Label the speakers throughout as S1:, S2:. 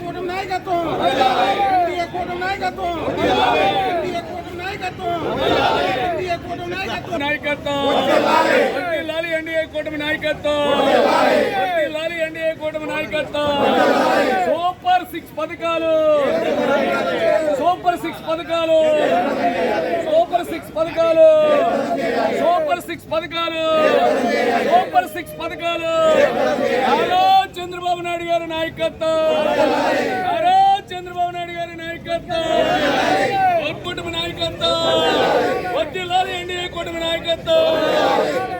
S1: కూటమి నాయకత్వం? ఎన్డీఏ కూటమి నాయకత్వం? ఎన్డీఏ కూటమి నాయకత్వం? ఎన్డీఏ కూటమి నాయకత్వం?
S2: నాయకత్వం. లాలి ఎన్డీఏ కూటమి నాయకత్వం. లాలి ఎన్డీఏ కూటమి నాయకత్వం. సూపర్ సిక్స్ పథకాలు. సూపర్ సిక్స్ పథకాలు. సూపర్ సిక్స్ పథకాలు. సూపర్ సిక్స్ పథకాలు. సూపర్ సిక్స్ పథకాలు. హలో చంద్రబాబు నాయుడు గారి నాయకత్వం. హలో చంద్రబాబు నాయుడు గారి నాయకత్వం. కుటుంబ నాయకత్వం. వద్దిల్లాలి ఎన్డీఏ కుటుంబ నాయకత్వం.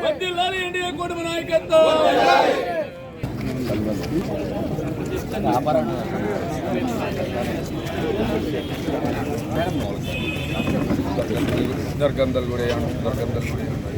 S2: వద్దిల్లాలి ఎన్డీఏ కుటుంబ నాయకత్వం.
S3: దర్గందల్ కూడా దర్గందల్ కూడా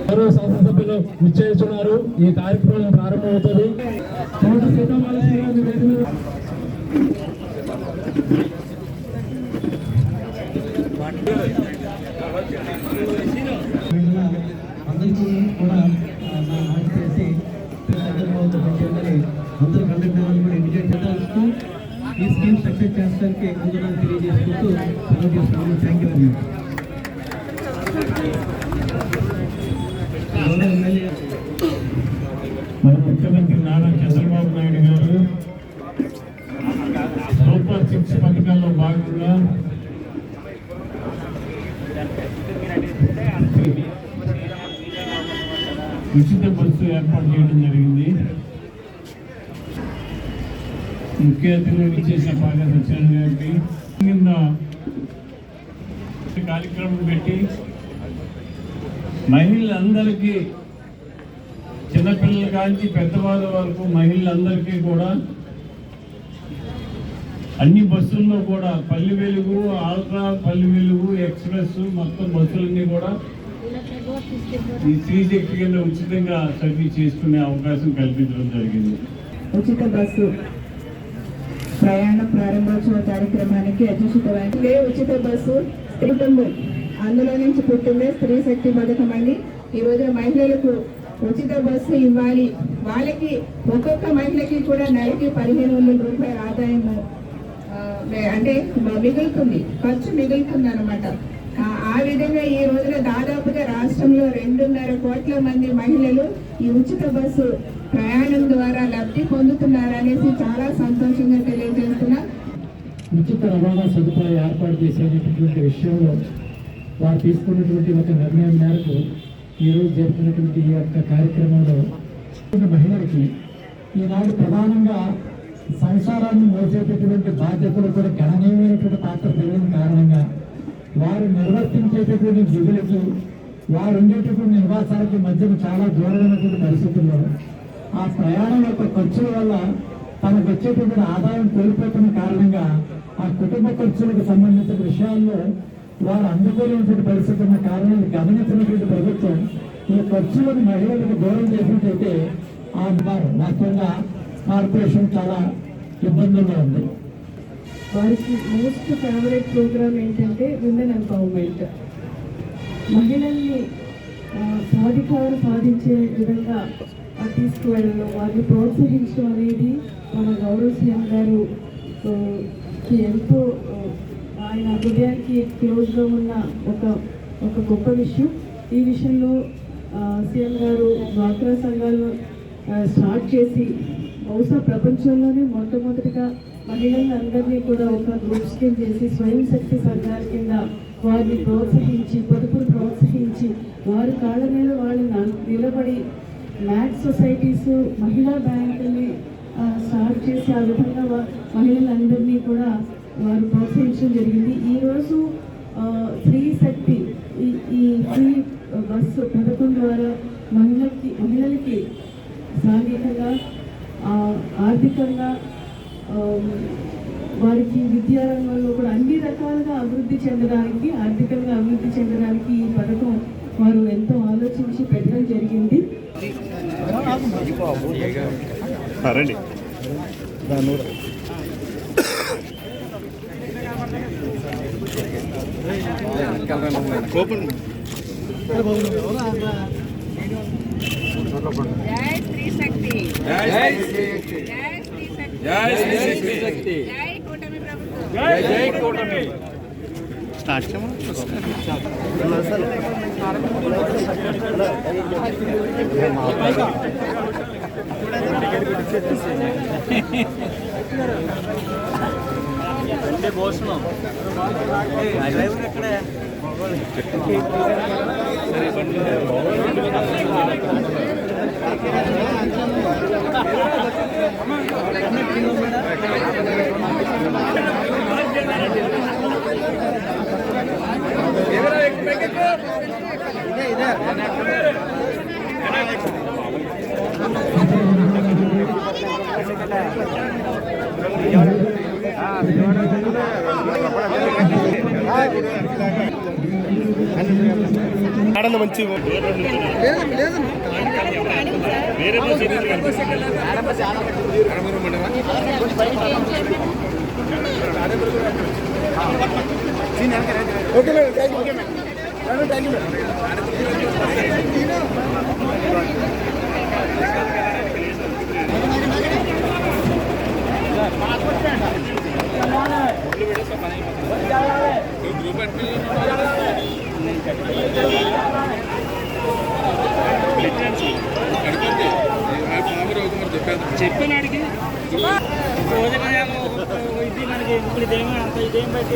S4: గౌరవ శాసనసభ్యులు నిశ్చయిస్తున్నారు ఈ కార్యక్రమం ప్రారంభమవుతుంది. సీతామాల శ్రీరాజు వేదిక మీద అందరికీ కూడా నా మాట చేసి అందరూ కండక్ట్ కూడా ఇండికేట్ చేస్తూ ఈ స్కీమ్ సక్సెస్ చేస్తానికి ముందుగా తెలియజేసుకుంటూ సెలవు చేస్తున్నాను థ్యాంక్ యూ వెరీ మన ముఖ్యమంత్రి నారా చంద్రబాబు నాయుడు గారు సూపర్ సిక్స్ పథకాల్లో భాగంగా ఉచిత బస్సు ఏర్పాటు చేయడం జరిగింది ముఖ్య అతిథిగా ఇచ్చేసిన పాగా సత్యనారాయణ గారికి. కింద కార్యక్రమం పెట్టి మహిళలందరికీ చిన్నపిల్లల కాంచి పెద్దవాళ్ళ వరకు మహిళలందరికీ కూడా అన్ని బస్సుల్లో కూడా పల్లి వెలుగు ఆల్ట్రా పల్లి వెలుగు ఎక్స్ప్రెస్ మొత్తం బస్సులన్నీ కూడా ఈ త్రీ కింద ఉచితంగా సర్వీస్ చేసుకునే అవకాశం కల్పించడం జరిగింది.
S5: ఉచిత బస్సు. ప్రయాణ ప్రారంభోత్సవ కార్యక్రమానికి అధ్యక్షితమైంది ఉచిత బస్సు కుటుంబం అందులో నుంచి పుట్టిందే స్త్రీ శక్తి పథకం ఈరోజు మహిళలకు ఉచిత బస్సు ఇవ్వాలి. వాళ్ళకి ఒక్కొక్క మహిళకి కూడా నెలకి పదిహేను వందల రూపాయల ఆదాయము అంటే మిగులుతుంది. ఖర్చు మిగులుతుంది అనమాట అదేవిధంగా ఈ రోజున దాదాపుగా రాష్ట్రంలో రెండున్నర కోట్ల మంది మహిళలు ఈ ఉచిత బస్సు ప్రయాణం ద్వారా లబ్ధి పొందుతున్నారనేసి చాలా సంతోషంగా తెలియజేస్తున్నా.
S4: ఉచిత రవాణా సదుపాయం ఏర్పాటు చేసేటటువంటి విషయంలో వారు తీసుకున్నటువంటి ఒక నిర్ణయం మేరకు ఈరోజు జరుపుకున్నటువంటి ఈ యొక్క కార్యక్రమంలో మహిళలకి ఈనాడు ప్రధానంగా సంసారాన్ని మోసేటటువంటి బాధ్యతలు కూడా గణనీయమైనటువంటి పాత్ర పెరిగిన కారణంగా వారు నిర్వర్తించేటటువంటి విధులకి వారు ఉండేటటువంటి నివాసాలకి మధ్యన చాలా దూరమైనటువంటి పరిస్థితుల్లో ఆ ప్రయాణం యొక్క ఖర్చుల వల్ల తనకు వచ్చేటటువంటి ఆదాయం కోల్పోతున్న కారణంగా ఆ కుటుంబ ఖర్చులకు సంబంధించిన విషయాల్లో వారు అందుకోలేనటువంటి పరిస్థితి ఉన్న కారణాన్ని గమనించినటువంటి ప్రభుత్వం ఈ ఖర్చులను మహిళలకు దూరం చేసినట్టయితే ఆ వారు వాస్తవంగా కార్పొరేషన్ చాలా ఇబ్బందుల్లో ఉంది.
S5: వారికి మోస్ట్ ఫేవరెట్ ప్రోగ్రామ్ ఏంటంటే విమెన్ ఎంపవర్మెంట్. మహిళల్ని ఆ, సాధికారం సాధించే విధంగా తీసుకువెళ్ళడం వారిని ప్రోత్సహించడం అనేది మన గౌరవ సీఎం గారు ఎంతో ఆయన హృదయానికి క్లోజ్గా ఉన్న ఒక ఒక గొప్ప విషయం. ఈ విషయంలో సీఎం గారు డ్వాక్రా సంఘాలను స్టార్ట్ చేసి బహుశా ప్రపంచంలోనే మొట్టమొదటిగా మహిళలందరినీ కూడా ఒక గ్రూప్ స్కీమ్ చేసి స్వయం శక్తి సంఘాల కింద వారిని ప్రోత్సహించి పొదుపును ప్రోత్సహించి వారి కాళ్ళ మీద వాళ్ళు నిలబడి మ్యాథ్స్ సొసైటీస్ మహిళా బ్యాంకుల్ని స్టార్ట్ చేసి ఆ విధంగా మహిళలందరినీ కూడా వారు ప్రోత్సహించడం జరిగింది. ఈరోజు స్త్రీ శక్తి ఈ ఈ ఫ్రీ బస్సు పథకం ద్వారా మహిళకి మహిళలకి సాంఘికంగా ఆర్థికంగా వారికి విద్యా రంగంలో కూడా అన్ని రకాలుగా అభివృద్ధి చెందడానికి ఆర్థికంగా అభివృద్ధి చెందడానికి ఈ పథకం వారు ఎంతో ఆలోచించి పెట్టడం జరిగింది.
S6: రండి. జై శ్రీ శక్తి
S2: జై
S6: జై శ్రీ శక్తి
S2: జై శ్రీ శక్తి
S6: జై కూటమి ప్రభుత్వం
S2: జై జై కూటమి
S1: okay madam thank you madam thank you madam
S2: చెప్పినాడికి
S7: భోజనం ఇది మనకి ఇప్పుడు ఇదేమో అంత ఇదేం బయట